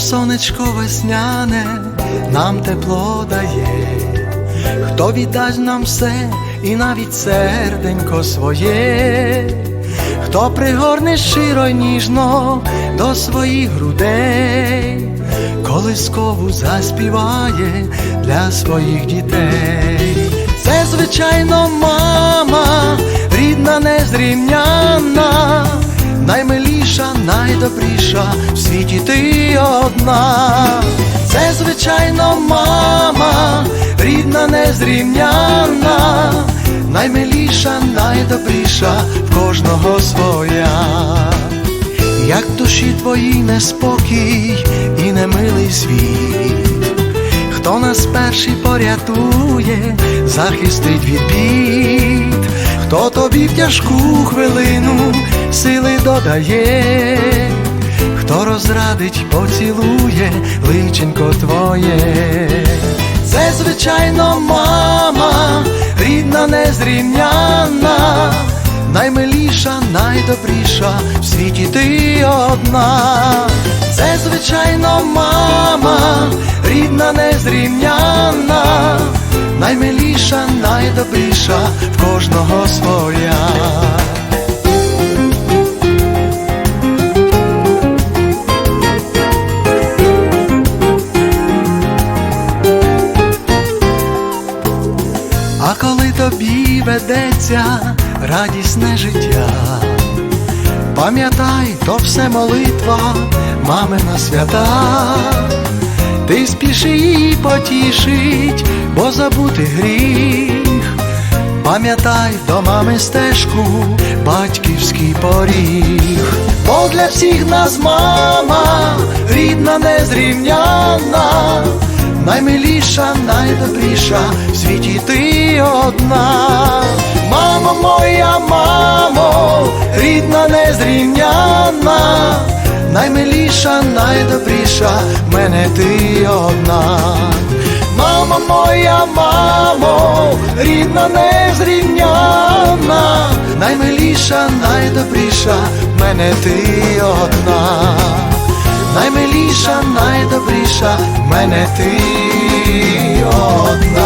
сонечко весняне нам тепло дає, хто віддасть нам все і навіть серденько своє, хто пригорне щиро й ніжно до своїх грудей, колискову заспіває для своїх дітей. Це, звичайно, мама, рідна, наймиліша, найдобріша в світі ти одна. Це, звичайно, мама, рідна, незрівняна, наймиліша, найдобріша в кожного своя. Як душі твої неспокій і немилий світ, хто нас перший порятує, захистить від бід, хто тобі в тяжку хвилину сили додає, хто розрадить, поцілує личенько твоє. Це, звичайно, мама, рідна, незрівняна, наймиліша, найдобріша в світі ти одна. Це, звичайно, мама, рідна, незрівняна, наймиліша, найдобріша в кожного своя. А коли тобі ведеться радісне життя, пам'ятай, то все молитва, мамина свята, ти спіши її потішить, бо забути гріх. Пам'ятай до мами стежку, батьківський поріг, бо для всіх нас мама, рідна, незрівняна, наймиліша, найдобріша в світі ти одна. Мамо моя, мамо, рідна, незрівняна, наймиліша, найдобріша, мене ти одна. Мамо моя, мамо, рідна, незрівняна, наймиліша, найдобріша, мене ти одна, наймиліша, найдобріша, мене ти одна.